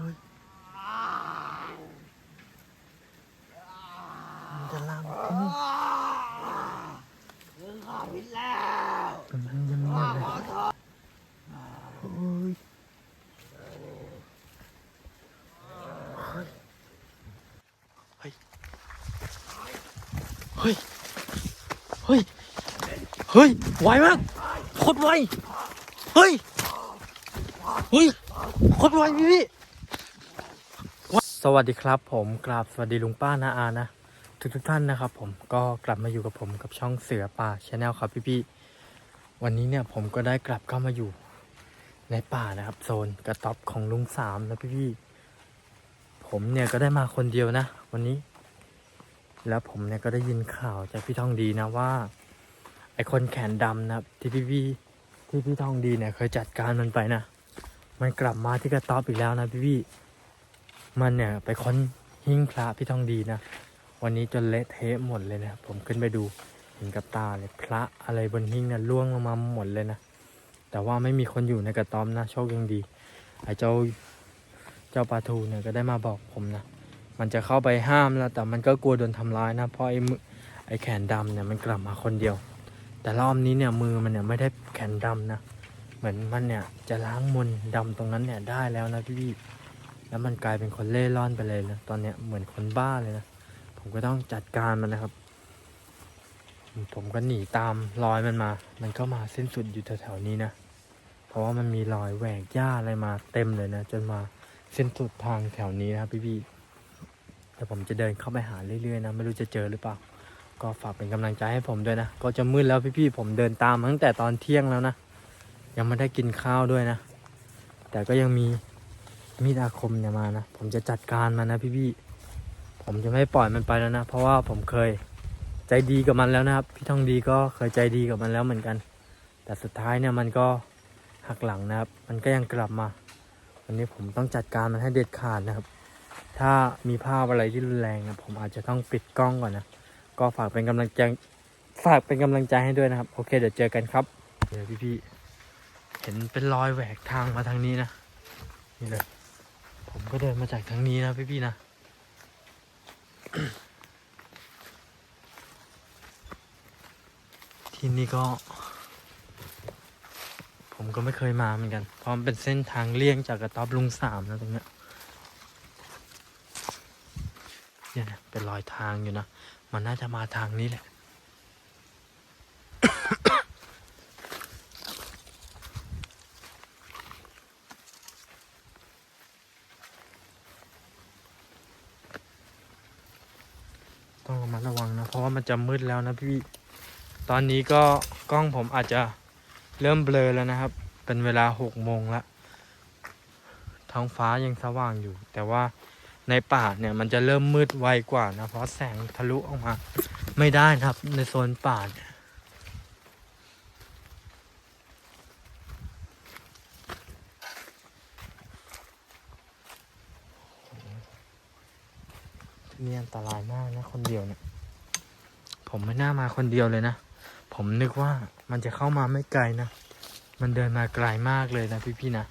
ฮ้ยมันจะลามมาที่นี่ถึงข้าพิษแล้วกำลังยังหมดเลยเฮ้ยเฮ้ย เฮ้ย เฮ้ย เฮ้ย ไวมาก โคตรไว เฮ้ย เฮ้ย โคตรไวพี่พี่ สวัสดีครับผมกราบสวัสดีลุงป้านาอานะ ทุกทุกท่านนะครับผมก็กลับมาอยู่กับผมกับช่องเสือป่าชาแนลครับพี่ๆวันนี้เนี่ยผมก็ได้กลับเข้ามาอยู่ในป่านะครับ โซนกระต๊อบของลุงสามนะพี่ๆผมเนี่ยก็ได้มาคนเดียวนะ วันนี้ แล้วผมเนี่ยก็ได้ยินข่าวจากพี่ทองดีนะว่าไอคนแขนดำนะครับที่พี่ๆที่พี่ทองดีเนี่ยเคยจัดการมันไปนะ มันกลับมาที่กระต๊อบอีกแล้วนะพี่ๆ มันเนี่ยไปค้นหิ้งพระพี่ทองดีนะ วันนี้จนเละเทะหมดเลยนะ ผมขึ้นไปดูเห็นกับตาเลยพระอะไรบนหิ้งนะ่ะล่วงลงมาหมดเลยนะ แต่ว่าไม่มีคนอยู่ในกระต๊อบนะโชคยังดีไอ้เจ้าเจ้าปลาทูเนี่ยก็ได้มาบอกผมนะ มันจะเข้าไปห้ามแล้วแต่มันก็กลัวโดนทำร้ายนะเพราะไอ้มือไอ้แขนดำเนี่ยมันกลับมาคนเดียว แต่รอบนี้เนี่ยมือมันเนี่ยไม่ได้แขนดำนะ เหมือนมันเนี่ยจะล้างมนดำตรงนั้นเนี่ยได้แล้วนะพี่ แล้วมันกลายเป็นคนเล่ร่อนไปเลยนะตอนเนี้ยเหมือนคนบ้าเลยนะผมก็ต้องจัดการมันนะครับ ผมก็หนีตามรอยมันมา มันก็มาสิ้นสุดอยู่แถวๆนี้นะเพราะว่ามันมีรอยแหวกหญ้าอะไรมาเต็มเลยนะจนมาสิ้นสุดทางแถวนี้นะครับพี่ๆแต่ผมจะเดินเข้าไปหาเรื่อยๆนะไม่รู้จะเจอหรือเปล่าก็ฝากเป็นกำลังใจให้ผมด้วยนะ ก็จะมืดแล้วพี่ๆผมเดินตามตั้งแต่ตอนเที่ยงแล้วนะ ยังไม่ได้กินข้าวด้วยนะ แต่ก็ยังมี มีดอาคมเนี่ยมานะ ผมจะจัดการมันนะพี่ๆผมจะไม่ปล่อยมันไปแล้วนะ เพราะว่าผมเคยใจดีกับมันแล้วนะครับ พี่ทองดีก็เคยใจดีกับมันแล้วเหมือนกัน แต่สุดท้ายเนี่ยมันก็หักหลังนะครับ มันก็ยังกลับมา วันนี้ผมต้องจัดการมันให้เด็ดขาดนะครับ ถ้ามีภาพอะไรที่รุนแรงนะผมอาจจะต้องปิดกล้องก่อนนะ ก็ฝากเป็นกำลังใจฝากเป็นกำลังใจให้ด้วยนะครับ โอเคเดี๋ยวเจอกันครับ เดี๋ยวพี่ๆเห็นเป็นรอยแหวกทางมาทางนี้นะ นี่เลย ผมก็เดินมาจากทางนี้นะพี่ๆนะที่นี่ก็ ผมก็ไม่เคยมาเหมือนกัน เพราะมันเป็นเส้นทางเลี่ยงจากกระต๊อบลุงสามนะตรงเนี้ยเนี่ยนะเป็นรอยทางอยู่นะ มันน่าจะมาทางนี้แหละ ต้องระมัดระวังนะ เพราะว่า มันจะมืดแล้วนะพี่ ตอนนี้ก็กล้องผมอาจจะเริ่มเบลอแล้วนะครับ เป็นเวลาหกโมงละท้องฟ้ายังสว่างอยู่ แต่ว่าในป่าเนี่ยมันจะเริ่มมืดไวกว่านะ เพราะแสงทะลุออกมา ไม่ได้นะครับในโซนป่าเนี่ยนี่อันตรายมากนะคนเดียวเนี่ย ผมไม่น่ามาคนเดียวเลยนะ ผมนึกว่ามันจะเข้ามาไม่ไกลนะ มันเดินมาไกลมากเลยนะพี่ๆนะ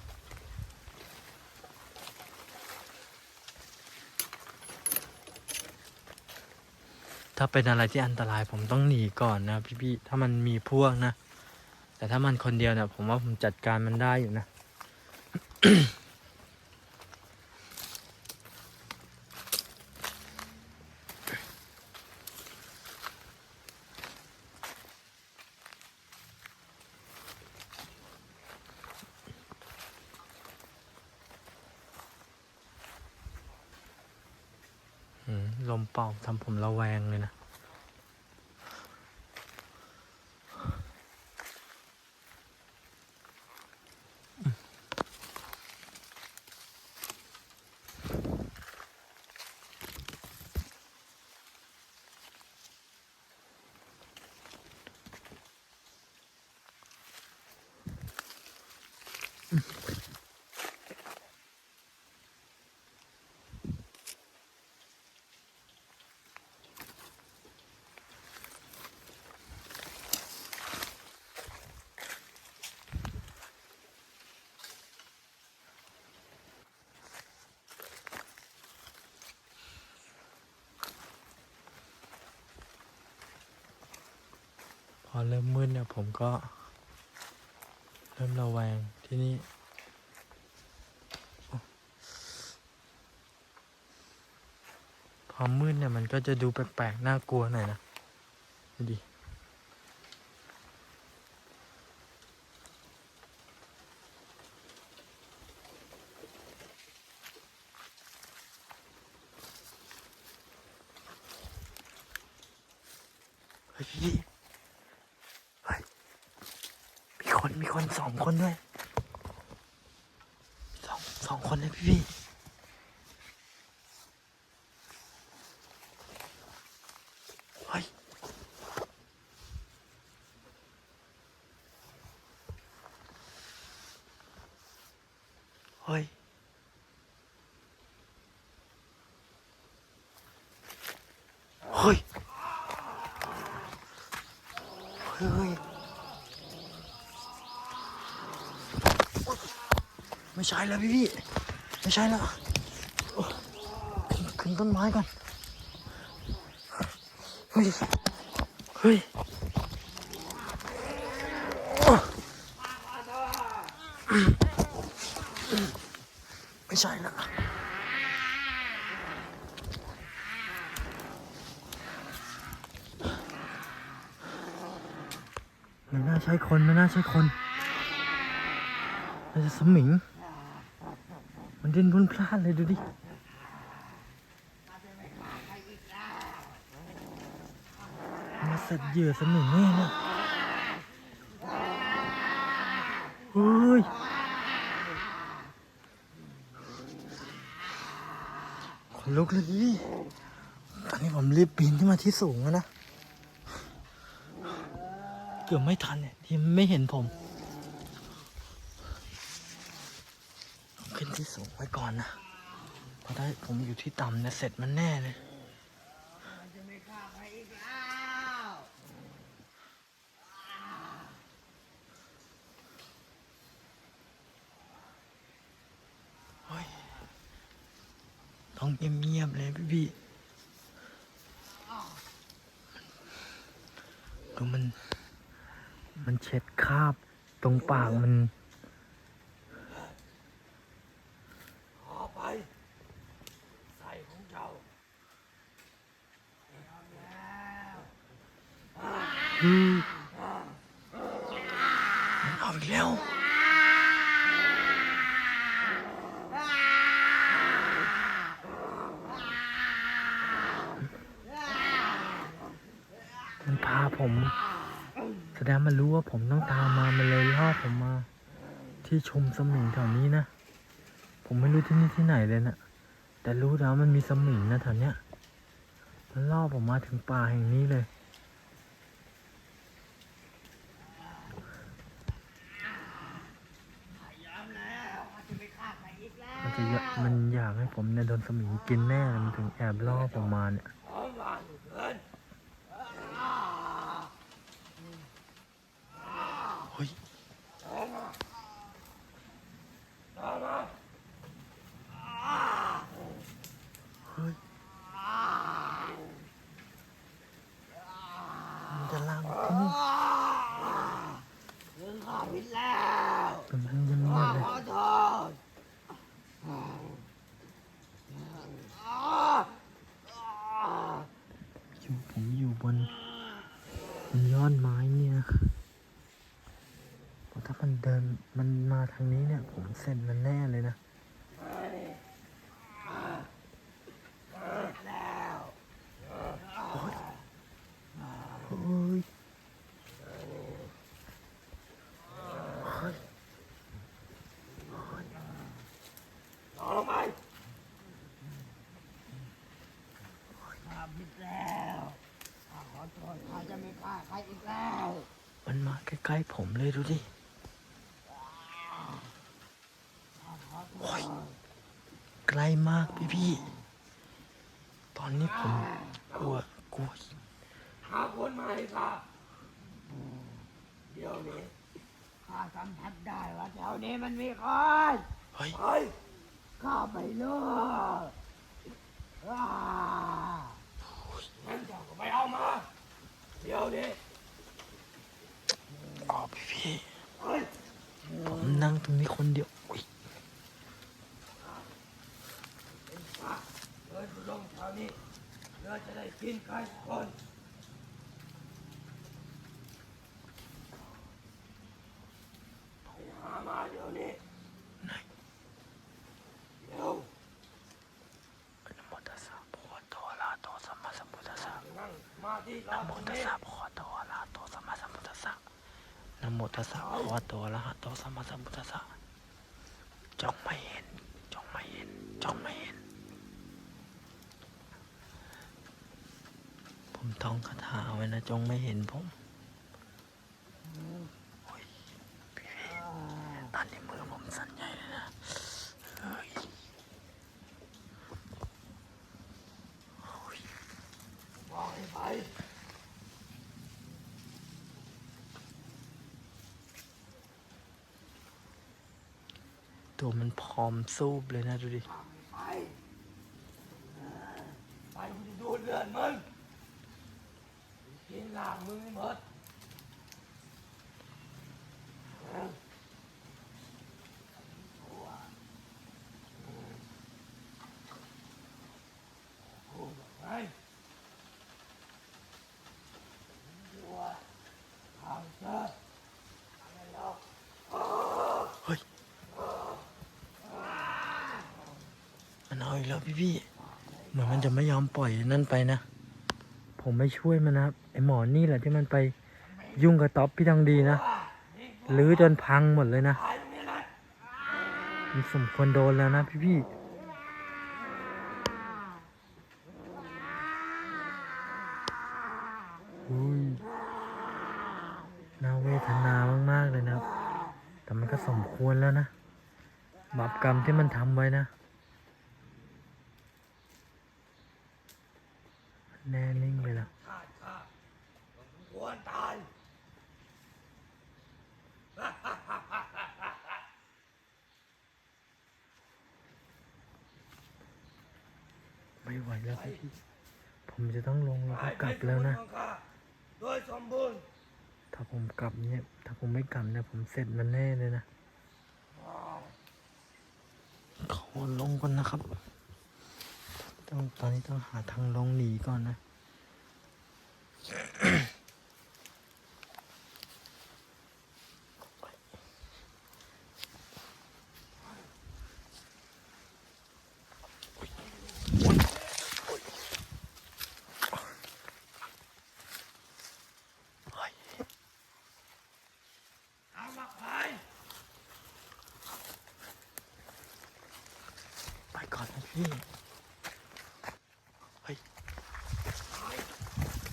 ถ้าเป็นอะไรที่อันตรายผมต้องหนีก่อนนะพี่ๆ ถ้ามันมีพวกนะ แต่ถ้ามันคนเดียวเนี่ยผมว่าผมจัดการมันได้อยู่นะ อื ป่าทำผมระแวงเลยนะ พอเริ่มมืดเนี่ยผมก็ เริ่มระแวงที่นี่ พอมืดเนี่ยมันก็จะดูแปลกๆน่ากลัวหน่อยนะดูดิ เฮ้ยพี่เฮ้ย มีคน มีคนสองคนด้วย สองคนเลยพี่พี่ เฮ้ย เฮ้ย เฮ้ย เฮ้ย ไม่ ใช่แล้วพี่พี่ไม่ใช่แล้วขึ้นขึ้นต้นไม้ก่อน เฮ้ย เฮ้ยไม่ใช่แล้วไม่น่าใช่คนไม่น่าใช่คนน่าจะสมิง มันดิ้นพลุนพลาดเลยดูดิมาเสร็จเหยื่อสมิงแน่เนี่ยเฮ้ย ขนลุกเลยพี่ตอนนี้ผมรีบปีนขึ้นมาที่สูงแล้วนะ เกือบไม่ทันเนี่ยที่ไม่เห็นผม ขึ้นที่ สูงไว้ก่อนนะเพราะถ้าผมอยู่ที่ต่ำเนี่ยเสร็จมันแน่เลยจะไม่ฆ่าใครอีกแล้วเฮ้ยต้องเงียบๆเลยพี่พี่ดูมัน มันเช็ดคราบตรงปากมัน ขอไป ใส่ของเจ้า อืมมันเอาอีกแล้ว มันพา ผม แสดงมันรู้ว่าผมต้องตามมา มันเลยล่อผมมา ที่ชมสมิงแถวนี้นะ ผมไม่รู้ที่นี่ที่ไหนเลยนะแต่รู้แล้วมันมีสมิงนะแถวเนี้ย มันล่อผมมาถึงป่าแห่งนี้เลยย้ำแล้วมันจะไม่ฆ่าใครอีกแล้วมันจะอยากมันอยากให้ผมเนี่ยโดนสมิงกินแน่เลยมันถึงแอบล่อผมมาเนี่ย ขอมาเกิน เฮ้ยเฮ้ยมันจะล่างที่นี่ถึงข้าผิดแล้วแต่มันยังเงียข้าเลยขอโทษอยู่ผมอยู่บนบนยอดไม้เนี่ย เพราะถ้ามันเดินมันมาทางนี้เนี่ย ผมเสร็จมันแน่เลยนะแล้วเฮ้ยเฮ้ยต่อไปข้าผิดแล้วขอโทษข้าจะไม่ฆ่าใครอีกแล้วมันมาใกล้ๆผมเลยดูดิโอ้ย ใกล้มากพี่พี่ๆตอนนี้ผมกลัวกลัวหาคนมาให้ข้าเดี๋ยวนี้ข้าสัมผัสได้ว่าแถวนี้มันมีคนเฮ้ยไปข้าไปเลยอ่างั้นเจ้าก็ไปเอามา เดี๋ยวนี้พี่เฮ้ยผมนั่งตรงนี้คนเดียวอุ๊ย มาเดินลงแถว นี้เรือจะได้กินใครสักคนไปหามาเดี๋ยวนี้เดี๋ยวนะโมตัสสะภะคะวะโตอะระหะโตสัมมาสัมพุทธัสสะนั่งมาที่รอนะตโมรงตัสนี้สะภะคะวะโตอะระหะโตสัมมาสัมพุทธัสสะนะโมตัสสะภะคะวะโตอะระหะโตสัมมาสัมพุทธัสสะจงไม่เห็น จงไม่เห็น จงไม่เห็น ผม ท่องคาถาไว้นะจงไม่เห็นผมอ้ยพี่ตอนนี้มือผมสั่นใหญ่เลยนะเฮ้ยโอ้ยบอกให้ไปตัวมันพร้อมสู้เลยนะดูดิ ไปเออไปมึงจะดูดเลือดมึงกินล่างมึงให้หมดเออตัวเออพูดว่าไงตัวทางเจออะไรหรอก เฮ้ย มันเอาอีกแล้วพี่พี่เหมือนมันจะไม่ยอมปล่อยนั่นไปนะ ผมไม่ช่วยมันนะครับไอหมอนี่แหละที่มันไปยุ่งกับท็อปพี่ทองดีนะลื้อจนพังหมดเลยนะมันสมควรโดนแล้วนะพี่พี่อุ้ยน่าเวทนามาก ๆ เลยนะครับ แต่มันก็สมควรแล้วนะบาปกรรมที่มันทำไว้นะ แน่นิ่งไปแล้ว ฆ่าฆ่าควรตาย ไม่ไหวแล้วพี่พี่ ผมจะต้องลงแล้วตาก็ยกลับแล้วนะเป็นของข้าโดยสมบูรณ์ ถ้าผมกลับเนี่ย ถ้าผมไม่กลับเนี่ย ผมเสร็จมันแน่เลยนะขอลงก่อนนะครับ ต้องตอนนี้ต้องหาทางลงหนีก่อนนะ เอามาขาย ไปก่อนนะพี่ เฮ้ย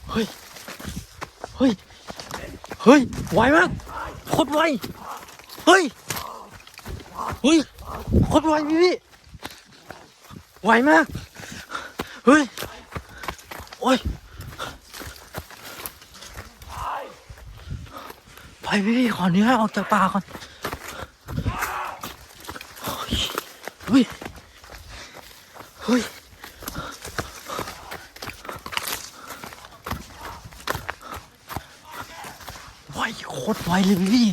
เฮ้ย เฮ้ย เฮ้ย ไวมากโคตรไว เฮ้ย เฮ้ย โคตรไวพี่พี่ ไวมาก เฮ้ย โอ้ย ไปพี่พี่ขออนุญาตออกจากป่าก่อน เฮ้ย เฮ้ยไวโคตรไวเลยพี่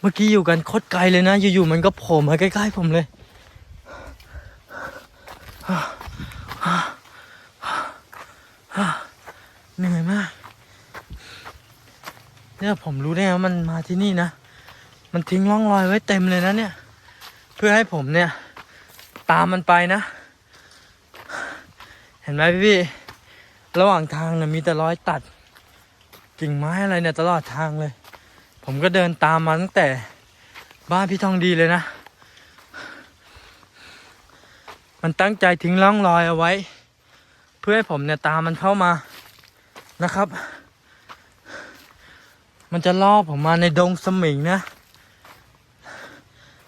เมื่อกี้อยู่กันโคตรไกลเลยนะ อยู่ๆมันก็โผล่มาใกล้ๆผมเลย เหนื่อยมาก เนี่ยผมรู้ได้ไงว่ามันมาที่นี่นะ มันทิ้งร่องรอยไว้เต็มเลยนะเนี่ย เพื่อให้ผมเนี่ย ตามมันไปนะ เห็นไหมพี่พี่ๆระหว่างทางเนี่ยมีแต่รอยตัด กิ่งไม้อะไรเนี่ยตลอดทางเลย ผมก็เดินตามมาตั้งแต่บ้านพี่ทองดีเลยนะ มันตั้งใจทิ้งร่องรอยเอาไว้ เพื่อให้ผมเนี่ยตามมันเข้ามา นะครับ มันจะล่อผมมาในดงสมิงนะ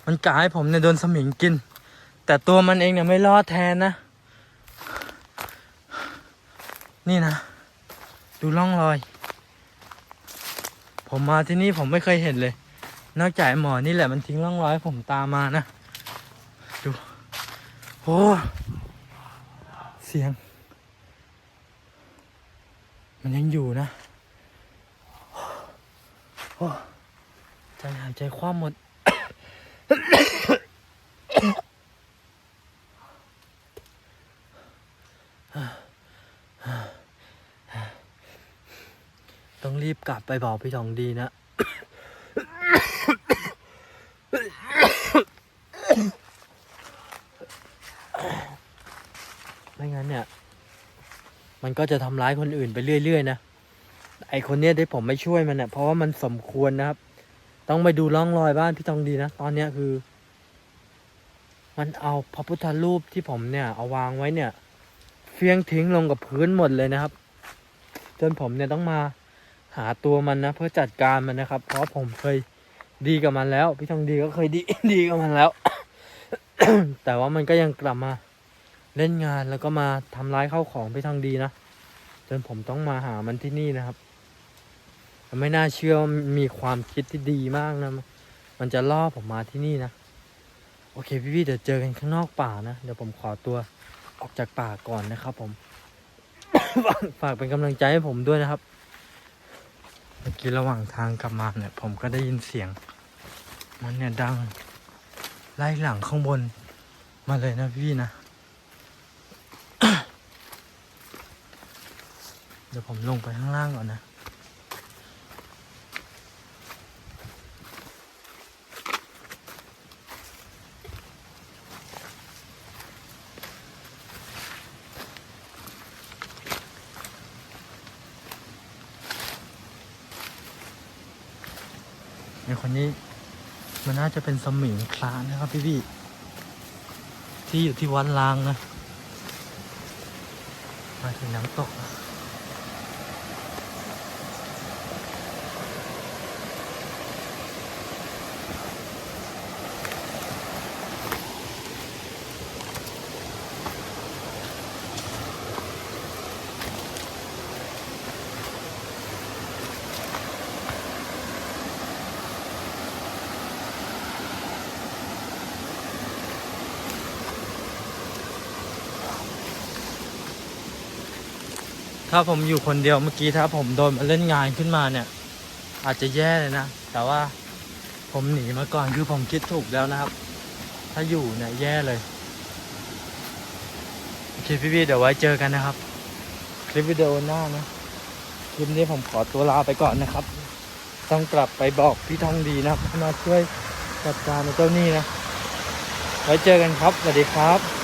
มันกะให้ผมเนี่ยโดนสมิงกิน แต่ตัวมันเองเนี่ยไม่รอแทนนะ นี่นะ ดูร่องรอย ผมมาที่นี่ผมไม่เคยเห็นเลย นอกจากหมอนี่แหละมันทิ้งร่องรอยให้ผมตามมานะ ดู โอ้ เสียง มันยังอยู่นะโอ้ใจหายใจคว่ำหมด ต้องรีบกลับไปบอกพี่ทองดีนะ ไม่งั้นเนี่ย มัน ก็จะทำร้ายคนอื่นไปเรื่อยๆนะไอคนเนี้ยที่ผมไม่ช่วยมันเนะ่ยเพราะว่ามันสมควรนะครับ ต้องไปดูร่องรอยบ้านพี่ทองดีนะตอนเนี้ยคือ มันเอาพระพุทธรูปที่ผมเนี่ย เอาวางไว้เนี่ย เฟี้ยงทิ้งลงกับพื้นหมดเลยนะครับ จนผมเนี่ยต้องมาหาตัวมันนะเพื่อจัดการมันนะครับ เพราะผมเคยดีกับมันแล้ว พี่ทองดีก็เคยดีดีกับมันแล้ว แต่ว่ามันก็ยังกลับมาเล่นงานแล้วก็มาทำร้ายเข้าของพี่ทองดีนะ จนผมต้องมาหามันที่นี่นะครับ ไม่น่าเชื่อมีความคิดที่ดีมากนะ มันจะล่อผมมาที่นี่นะ โอเคพี่ๆเดี๋ยวเจอกันข้างนอกป่านะ เดี๋ยวผมขอตัวออกจากป่าก่อนนะครับ ผม ฝากเป็นกำลังใจให้ผมด้วยนะครับ เมื่อกี้ระหว่างทางกลับมาเนี่ย ผมก็ได้ยินเสียง มันเนี่ยดัง ไล่หลังข้างบนมาเลยนะพี่นะ ดี๋ยวผมลงไปข้างล่างก่อนนะ ในคนนี้มันน่าจะเป็นสมิงคลานนะครับพี่พี่ที่อยู่ที่วัดลางนะ มาถึงน้ำตกแล้ว ถ้าผมอยู่คนเดียวเมื่อกี้ถ้าผมโดนมาเล่นงานขึ้นมาเนี่ย อาจจะแย่เลยนะ แต่ว่าผมหนีมาก่อนคือผมคิดถูกแล้วนะครับ ถ้าอยู่เนี่ยแย่เลยโอเคพี่ๆเดี๋ยวไว้เจอกันนะครับ คลิปวิดีโอหน้านะคลิปนี้ผมขอตัวลาไปก่อนนะครับ ต้องกลับไปบอกพี่ทองดีนะครับมาช่วยจัดการเจ้าหนี้นะ ไว้เจอกันครับสวัสดีครับ